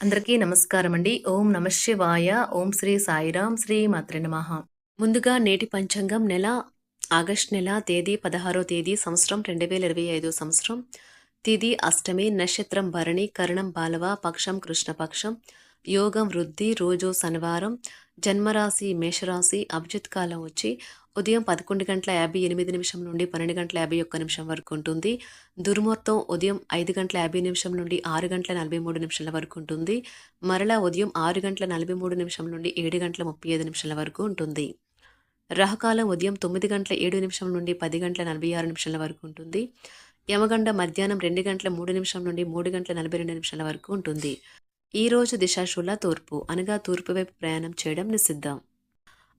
అందరికీ నమస్కారం అండి. ఓం నమ శివాయ. ఓం శ్రీ సాయిరాం శ్రీ మాత్ర నమః. ముందుగా నేటి పంచాంగం నెల ఆగస్ట్ నెల తేదీ పదహారో తేదీ సంవత్సరం రెండు వేల ఇరవై ఐదు సంవత్సరం. తిది అష్టమి నక్షత్రం భరణి కరణం బాలవ పక్షం కృష్ణపక్షం యోగం వృద్ధి రోజు శనివారం జన్మరాశి మేషరాశి అభిజిత్ కాలం వచ్చి ఉదయం పదకొండు గంటల యాభై ఎనిమిది నిమిషం నుండి పన్నెండు గంటల యాభై ఒక్క నిమిషం వరకు ఉంటుంది. దుర్ముహూర్తం ఉదయం ఐదు గంటల యాభై నిమిషం నుండి ఆరు గంటల నలభై మూడు నిమిషాల వరకు ఉంటుంది. మరలా ఉదయం ఆరు గంటల నలభై మూడు నిమిషం నుండి ఏడు గంటల ముప్పై ఐదు నిమిషాల వరకు ఉంటుంది. రహకాలం ఉదయం తొమ్మిది గంటల ఏడు నిమిషం నుండి పది గంటల నలభై ఆరు నిమిషాల వరకు ఉంటుంది. యమగండ మధ్యాహ్నం రెండు గంటల మూడు నిమిషం నుండి మూడు గంటల నలభై రెండు నిమిషాల వరకు ఉంటుంది. ఈ రోజు దిశాశూల తూర్పు అనగా తూర్పు వైపు ప్రయాణం చేయడం నిషిద్ధం.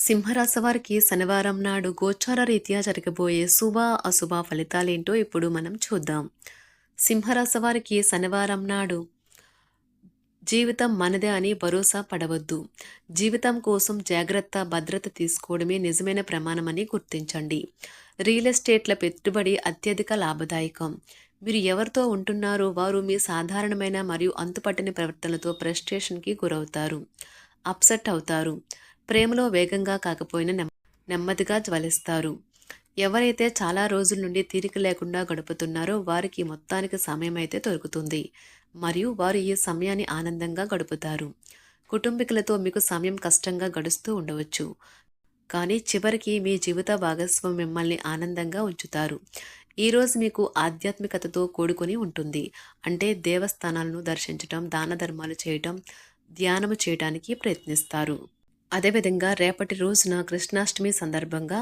సింహరాశి వారికి శనివారం నాడు గోచార రీత్యా జరగబోయే శుభ అశుభ ఫలితాలేంటో ఇప్పుడు మనం చూద్దాం. సింహరాశి వారికి శనివారం నాడు జీవితం మనదే అని భరోసా పడవద్దు. జీవితం కోసం జాగ్రత్త భద్రత తీసుకోవడమే నిజమైన ప్రమాణమని గుర్తించండి. రియల్ ఎస్టేట్ల పెట్టుబడి అత్యధిక లాభదాయకం. మీరు ఎవరితో ఉంటున్నారో వారు మీ సాధారణమైన మరియు అంతుపట్టని ప్రవర్తనలతో ఫ్రస్ట్రేషన్కి గురవుతారు. అప్సెట్ అవుతారు. ప్రేమలో వేగంగా కాకపోయినా నెమ్- నెమ్మదిగా జ్వలిస్తారు. ఎవరైతే చాలా రోజుల నుండి తీరిక లేకుండా గడుపుతున్నారో వారికి మొత్తానికి సమయం అయితే దొరుకుతుంది. మరియు వారు ఈ సమయాన్ని ఆనందంగా గడుపుతారు. కుటుంబీకులతో మీకు సమయం కష్టంగా గడుస్తూ ఉండవచ్చు. కానీ చివరికి మీ జీవిత భాగస్వామి మిమ్మల్ని ఆనందంగా ఉంచుతారు. ఈరోజు మీకు ఆధ్యాత్మికతతో కూడుకొని ఉంటుంది. అంటే దేవస్థానాలను దర్శించటం దాన ధర్మాలు చేయటం ధ్యానము చేయడానికి ప్రయత్నిస్తారు. అదేవిధంగా రేపటి రోజున కృష్ణాష్టమి సందర్భంగా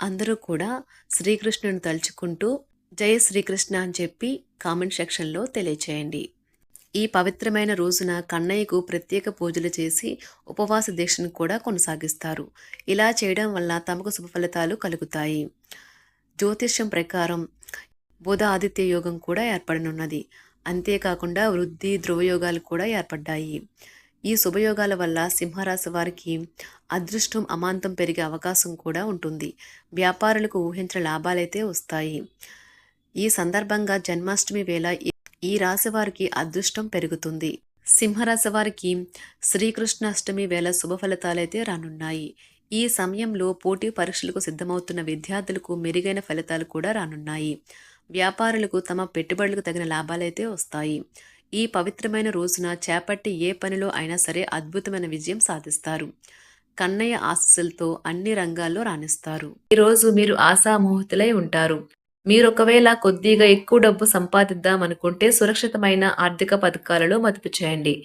అందరూ కూడా శ్రీకృష్ణుని తలుచుకుంటూ జయ శ్రీకృష్ణ అని చెప్పి కామెంట్ సెక్షన్లో తెలియచేయండి. ఈ పవిత్రమైన రోజున కన్నయ్యకు ప్రత్యేక పూజలు చేసి ఉపవాస దీక్షను కూడా కొనసాగిస్తారు. ఇలా చేయడం వల్ల తమకు శుభఫలితాలు కలుగుతాయి. జ్యోతిష్యం ప్రకారం బుధ ఆదిత్య యోగం కూడా ఏర్పడనున్నది. అంతేకాకుండా వృద్ధి ధ్రువయోగాలు కూడా ఏర్పడ్డాయి. ఈ శుభయోగాల వల్ల సింహరాశి వారికి అదృష్టం అమాంతం పెరిగే అవకాశం కూడా ఉంటుంది. వ్యాపారులకు ఊహించిన లాభాలైతే వస్తాయి. ఈ సందర్భంగా జన్మాష్టమి వేళ ఈ- రాశి వారికి అదృష్టం పెరుగుతుంది. సింహరాశి వారికి శ్రీకృష్ణాష్టమి వేళ శుభ ఫలితాలైతే రానున్నాయి. ఈ సమయంలో పోటీ పరీక్షలకు సిద్ధమవుతున్న విద్యార్థులకు మెరుగైన ఫలితాలు కూడా రానున్నాయి. వ్యాపారులకు తమ పెట్టుబడులకు తగిన లాభాలైతే వస్తాయి. ఈ పవిత్రమైన రోజున చేపట్టి ఏ పనిలో అయినా సరే అద్భుతమైన విజయం సాధిస్తారు. కన్నయ్య ఆశస్సులతో అన్ని రంగాల్లో రాణిస్తారు. ఈరోజు మీరు ఆశామోహితులై ఉంటారు. మీరు ఒకవేళ కొద్దిగా ఎక్కువ డబ్బు సంపాదిద్దాం అనుకుంటే సురక్షితమైన ఆర్థిక పథకాలలో మదుపు చేయండి.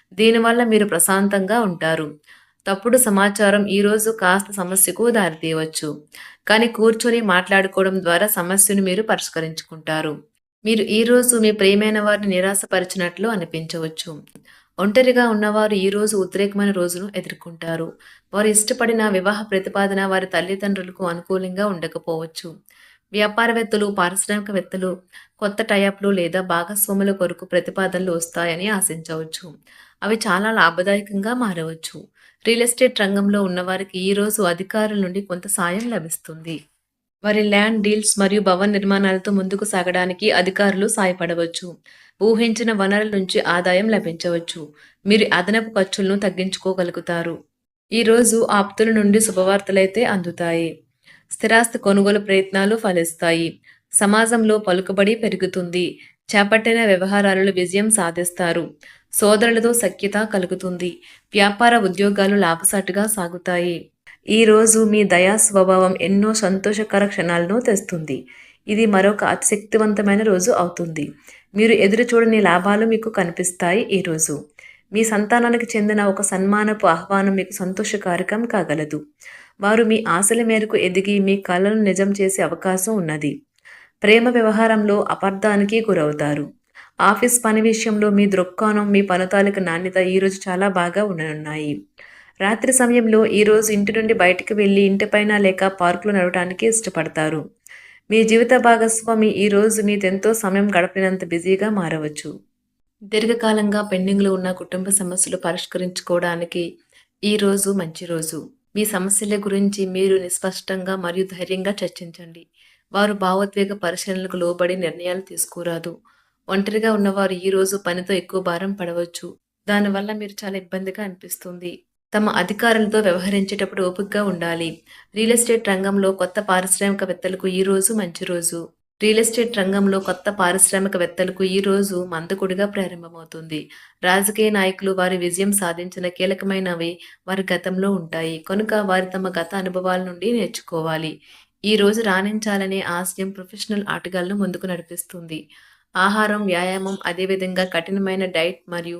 దీనివల్ల మీరు ప్రశాంతంగా ఉంటారు. తప్పుడు సమాచారం ఈ రోజు కాస్త సమస్యకు దారితీయవచ్చు. కానీ కూర్చొని మాట్లాడుకోవడం ద్వారా సమస్యను మీరు పరిష్కరించుకుంటారు. మీరు ఈ రోజు మీ ప్రియమైన వారిని నిరాశపరిచినట్లు అనిపించవచ్చు. ఒంటరిగా ఉన్నవారు ఈ రోజు ఉద్రేకమైన రోజును ఎదుర్కొంటారు. వారు ఇష్టపడిన వివాహ ప్రతిపాదన వారి తల్లిదండ్రులకు అనుకూలంగా ఉండకపోవచ్చు. వ్యాపారవేత్తలు పారిశ్రామికవేత్తలు కొత్త టైఅప్లు లేదా భాగస్వాముల కొరకు ప్రతిపాదనలు వస్తాయని ఆశించవచ్చు. అవి చాలా లాభదాయకంగా మారవచ్చు. రియల్ ఎస్టేట్ రంగంలో ఉన్నవారికి ఈ రోజు అధికారుల నుండి కొంత సాయం లభిస్తుంది. వారి ల్యాండ్ డీల్స్ మరియు భవన నిర్మాణాలతో ముందుకు సాగడానికి అధికారులు సాయపడవచ్చు. ఊహించిన వనరుల నుంచి ఆదాయం లభించవచ్చు. మీరు అదనపు ఖర్చులను తగ్గించుకోగలుగుతారు. ఈ రోజు ఆప్తుల నుండి శుభవార్తలైతే అందుతాయి. స్థిరాస్తి కొనుగోలు ప్రయత్నాలు ఫలిస్తాయి. సమాజంలో పలుకుబడి పెరుగుతుంది. చేపట్టిన వ్యవహారాలలో విజయం సాధిస్తారు. సోదరులతో సఖ్యత కలుగుతుంది. వ్యాపార ఉద్యోగాలు లాభసాటిగా సాగుతాయి. ఈ రోజు మీ దయా స్వభావం ఎన్నో సంతోషకర క్షణాలను తెస్తుంది. ఇది మరొక అతిశక్తివంతమైన రోజు అవుతుంది. మీరు ఎదురు చూడని లాభాలు మీకు కనిపిస్తాయి ఈరోజు మీ సంతానానికి చెందిన ఒక సన్మానపు ఆహ్వానం మీకు సంతోషకారకం కాగలదు. వారు మీ ఆశల మేరకు ఎదిగి మీ కళలను నిజం చేసే అవకాశం ఉన్నది. ప్రేమ వ్యవహారంలో అపార్థానికి గురవుతారు. ఆఫీస్ పని విషయంలో మీ దృక్కోణం మీ పనుతాలకు నాణ్యత ఈరోజు చాలా బాగా ఉండనున్నాయి. రాత్రి సమయంలో ఈరోజు ఇంటి నుండి బయటికి వెళ్ళి ఇంటిపైన లేక పార్కులో నడవడానికి ఇష్టపడతారు. మీ జీవిత భాగస్వామి ఈరోజు మీదెంతో సమయం గడపినంత బిజీగా మారవచ్చు. దీర్ఘకాలంగా పెండింగ్లో ఉన్న కుటుంబ సమస్యలు పరిష్కరించుకోవడానికి ఈ రోజు మంచి రోజు. మీ సమస్యల గురించి మీరు నిస్పష్టంగా మరియు ధైర్యంగా చర్చించండి. వారు భావోద్వేగ పరిశీలనలకు లోబడి నిర్ణయాలు తీసుకురాదు. ఒంటరిగా ఉన్నవారు ఈ రోజు పనితో ఎక్కువ భారం పడవచ్చు. దానివల్ల మీరు చాలా ఇబ్బందిగా అనిపిస్తుంది. తమ అధికారులతో వ్యవహరించేటప్పుడు ఓపికగా ఉండాలి. రియల్ ఎస్టేట్ రంగంలో కొత్త పారిశ్రామికవేత్తలకు ఈ రోజు మంచి రోజు. రియల్ ఎస్టేట్ రంగంలో కొత్త పారిశ్రామికవేత్తలకు ఈ రోజు మందకుడిగా ప్రారంభమవుతుంది. రాజకీయ నాయకులు వారి విజయం సాధించిన కీలకమైనవి వారి గతంలో ఉంటాయి. కనుక వారి తమ గత అనుభవాల నుండి నేర్చుకోవాలి. ఈ రోజు రాణించాలనే ఆశయం ప్రొఫెషనల్ ఆటగాళ్ళను ముందుకు నడిపిస్తుంది. ఆహారం వ్యాయామం అదేవిధంగా కఠినమైన డైట్ మరియు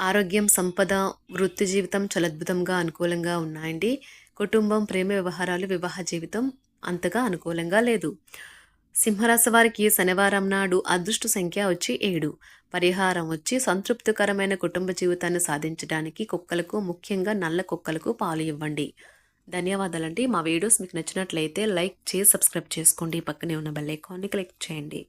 ఆరోగ్యం సంపద వృత్తి జీవితం చాలా అద్భుతంగా అనుకూలంగా ఉన్నాయండి. కుటుంబం ప్రేమ వ్యవహారాలు వివాహ జీవితం అంతగా అనుకూలంగా లేదు. సింహరాశి వారికి శనివారం నాడు అదృష్ట సంఖ్య వచ్చి ఏడు. పరిహారం వచ్చి సంతృప్తికరమైన కుటుంబ జీవితాన్ని సాధించడానికి కుక్కలకు ముఖ్యంగా నల్ల కుక్కలకు పాలు ఇవ్వండి. ధన్యవాదాలండి. మా వీడియోస్ మీకు నచ్చినట్లయితే లైక్ చేసి సబ్స్క్రైబ్ చేసుకోండి. పక్కనే ఉన్న బెల్ ఐకాన్ని క్లిక్ చేయండి.